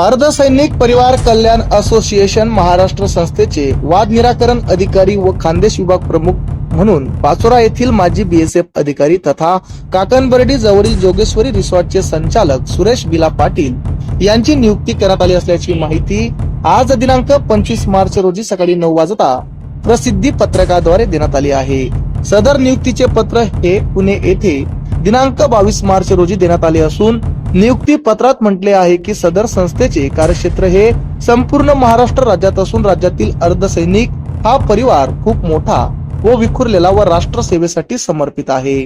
अर्धसैनिक परिवार कल्याण असोसिएशन महाराष्ट्र संस्थेचे वाद निराकरण अधिकारी व खानदेश विभाग प्रमुख म्हणून पाचोरा येथील माजी बीएसएफ अधिकारी तथा काकनबर्डी जवळील जोगेश्वरी रिसॉर्टचे संचालक सुरेश बिला पाटील यांची नियुक्ती करण्यात आली असल्याची माहिती आज दिनांक पंचवीस मार्च रोजी सकाळी नऊ वाजता प्रसिद्धी पत्रकाद्वारे देण्यात आली आहे. सदर नियुक्तीचे पत्र हे पुणे येथे दिनांक बावीस मार्च रोजी देण्यात आले असून नियुक्ती पत्रात म्हटले आहे की सदर संस्थेचे कार्यक्षेत्र हे संपूर्ण महाराष्ट्र राज्यात असून राज्यातील अर्धसैनिक हा परिवार खूप मोठा व विखुरलेला व राष्ट्र सेवेसाठी समर्पित आहे.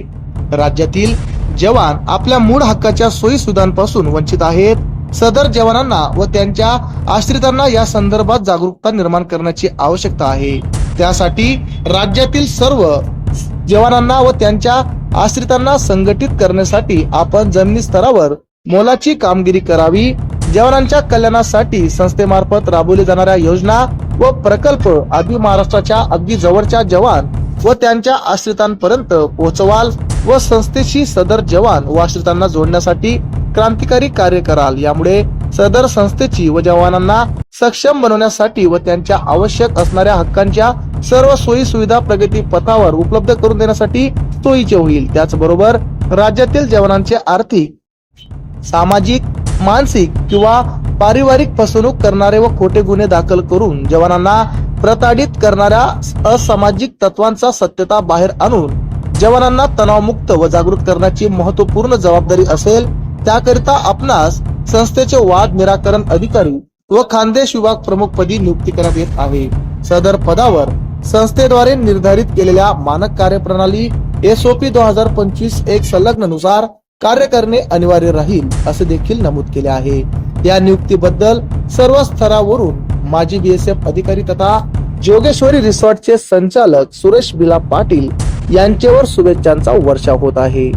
राज्यातील जवान आपल्या मूळ हक्काच्या सोयी सुविधांपासून वंचित आहेत. सदर जवानांना व त्यांच्या आश्रितांना या संदर्भात जागरूकता निर्माण करण्याची आवश्यकता आहे. त्यासाठी राज्यातील सर्व जवानांना व त्यांच्या आश्रितांना संघटित करण्यासाठी आपण जमिनी स्तरावर मोलाची कामगिरी करावी जवानांच्या कल्याणासाठी संस्थेमार्फत राबवल्या जाणाऱ्या योजना व प्रकल्प आदी महाराष्ट्राच्या अगदी जवळच्या जवान व त्यांच्या आश्रितांपर्यंत पोहोचवाल व संस्थेशी सदर जवान व आश्रितांना जोडण्यासाठी क्रांतिकारी कार्य कराल. यामुळे सदर संस्थेची व जवानांना सक्षम बनवण्यासाठी व त्यांच्या आवश्यक असणाऱ्या हक्कांच्या सर्व सोयी सुविधा प्रगती पथावर उपलब्ध करून देण्यासाठी सोयीचे होईल. त्याचबरोबर राज्यातील जवानांचे आर्थिक सामाजिक मानसिक किंवा पारिवारिक फसवणूक करणारे व खोटे गुन्हे दाखल करून जवानांना प्रताडित करणाऱ्या असामाजिक तत्वांचा सत्यता बाहेर आणून जवानांना तणावमुक्त व जागृत करण्याची महत्त्वपूर्ण जबाबदारी असेल त्याकरिता आपणास संस्थेचे वाद निराकरण अधिकारी व खानदेश विभाग प्रमुख पदी नियुक्ती करण्यात येत आहे. सदर पदावर संस्थेद्वारे निर्धारित केलेल्या मानक कार्यप्रणाली एसओपी दोन हजार पंचवीस एक संलग्ननुसार कार्य करणे अनिवार्य राहील असे देखील नमूद केले आहे. या नियुक्तीबद्दल सर्व स्तरावरून माजी बीएसएफ अधिकारी तथा जोगेश्वरी रिसॉर्टचे संचालक सुरेश बिला पाटील यांच्यावर शुभेच्छांचा वर्षा होत आहे.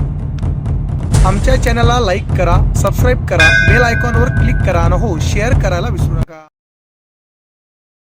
आमच्या चॅनलला लाईक करा सबस्क्राईब करा बेल आयकॉनवर क्लिक करा आणि हो शेअर करायला विसरू नका.